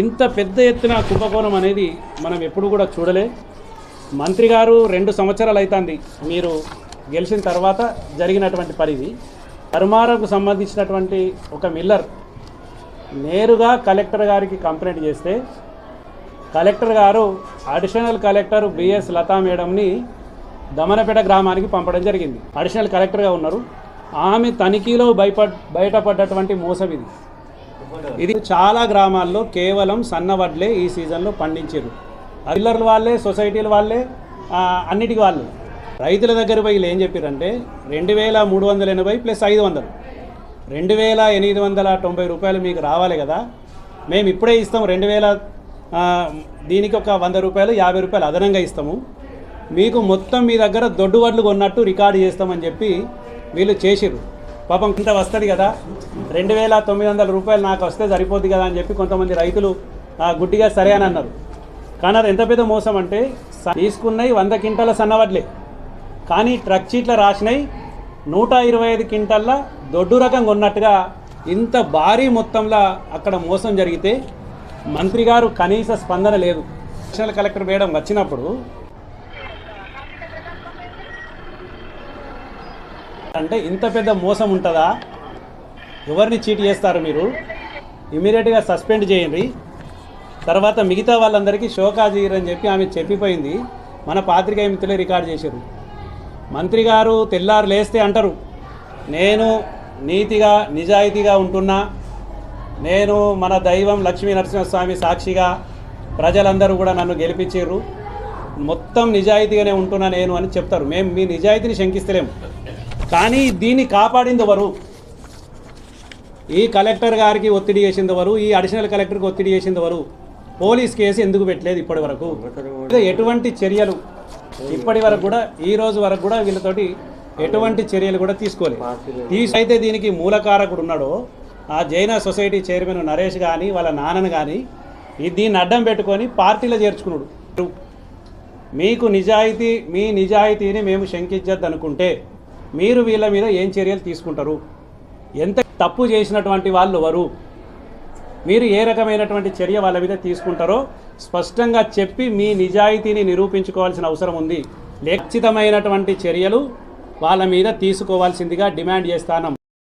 ఇంత పెద్ద ఎత్తున కుంభకోణం అనేది మనం ఎప్పుడు కూడా చూడలే. మంత్రి గారు రెండు సంవత్సరాలు అవుతుంది మీరు గెలిచిన తర్వాత జరిగినటువంటి పరిధి. ధర్మారంకు సంబంధించినటువంటి ఒక మిల్లర్ నేరుగా కలెక్టర్ గారికి కంప్లైంట్ చేస్తే కలెక్టర్ గారు అడిషనల్ కలెక్టర్ బిఎస్ లతా మేడంని దమనపేట గ్రామానికి పంపడం జరిగింది. అడిషనల్ కలెక్టర్గా ఉన్నారు. ఆమె తనిఖీలో భయపడ్ బయటపడ్డటువంటి మోసం ఇది ఇది చాలా గ్రామాల్లో కేవలం సన్న వడ్లే ఈ సీజన్లో పండించారు. అల్లర్ల వాళ్ళే సొసైటీల వాళ్ళే అన్నిటికి వాళ్ళు. రైతుల దగ్గర పోయి ఏం చెప్పారంటే రెండు వేల మూడు వందల ఎనభై ప్లస్ ఐదు వందలు. రెండు వేల ఎనిమిది వందల తొంభై రూపాయలు మీకు రావాలి కదా. మేము ఇప్పుడే ఇస్తాం రెండు వేల దీనికి ఒక వంద రూపాయలు యాభై రూపాయలు అదనంగా ఇస్తాము. మీకు మొత్తం మీ దగ్గర దొడ్డు వడ్లు కొన్నట్టు రికార్డు చేస్తామని చెప్పి వీళ్ళు చేసిర్రు. పాపం ఇంత వస్తుంది కదా. రెండు వేల తొమ్మిది వందల రూపాయలు నాకు వస్తే సరిపోద్ది కదా అని చెప్పి కొంతమంది రైతులు ఆ, గుడ్డిగా సరే అని అన్నారు. కానీ అది ఎంత పెద్ద మోసం అంటే స- తీసుకున్నవి వంద క్వింటాల సన్నవడ్లే కానీ ట్రక్ చీట్ల రాసినవి నూట ఇరవై ఐదు క్వింటాల్ల దొడ్డు రకంగా కొన్నట్టుగా ఇంత భారీ మొత్తంలో అక్కడ మోసం జరిగితే మంత్రి గారు కనీస స్పందన లేదు. నేషనల్ కలెక్టర్ వేయడం వచ్చినప్పుడు అంటే ఇంత పెద్ద మోసం ఉంటుందా? ఎవరిని చీట్ చేస్తారు మీరు? ఇమీడియట్గా సస్పెండ్ చేయండి. తర్వాత మిగతా వాళ్ళందరికీ షోకాజీర్ అని చెప్పి ఆమె చెప్పిపోయింది. మన పాత్రికేయ మిత్రులే రికార్డ్ చేశారు. మంత్రి గారు తెల్లారు లేస్తే అంటారు. నేను నీతిగా నిజాయితీగా ఉంటున్నా. నేను మన దైవం లక్ష్మీ నరసింహస్వామి సాక్షిగా ప్రజలందరూ కూడా నన్ను గెలిపించారు. మొత్తం నిజాయితీగానే ఉంటున్నా నేను అని చెప్తారు. మేము మీ నిజాయితీని శంకిస్తలేము కానీ దీన్ని కాపాడింది ఎవరు ఈ కలెక్టర్ గారికి ఒత్తిడి చేసింది ఎవరు ఈ అడిషనల్ కలెక్టర్కి ఒత్తిడి చేసింది ఎవరు పోలీస్ కేసు ఎందుకు పెట్టలేదు ఇప్పటి వరకు ఎటువంటి చర్యలు ఇప్పటి వరకు కూడా ఈ రోజు వరకు కూడా వీళ్ళతోటి ఎటువంటి చర్యలు కూడా తీసుకోలేదు. తీసుకైతే అయితే దీనికి మూలకారకుడు ఉన్నాడో ఆ జైన సొసైటీ చైర్మన్ నరేష్ కానీ వాళ్ళ నాన్నను కానీ ఈ దీన్ని అడ్డం పెట్టుకొని పార్టీలో చేర్చుకున్నాడు. మీకు నిజాయితీ మీ నిజాయితీని మేము శంకించద్దు అనుకుంటే మీరు వీళ్ళ మీద ఏం చర్యలు తీసుకుంటారు? ఎంత తప్పు చేసినటువంటి వాళ్ళు ఎవరు మీరు ఏ రకమైనటువంటి చర్య వాళ్ళ మీద తీసుకుంటారో స్పష్టంగా చెప్పి మీ నిజాయితీని నిరూపించుకోవాల్సిన అవసరం ఉంది. ఖచ్చితమైనటువంటి చర్యలు వాళ్ళ మీద తీసుకోవాల్సిందిగా డిమాండ్ చేస్తాను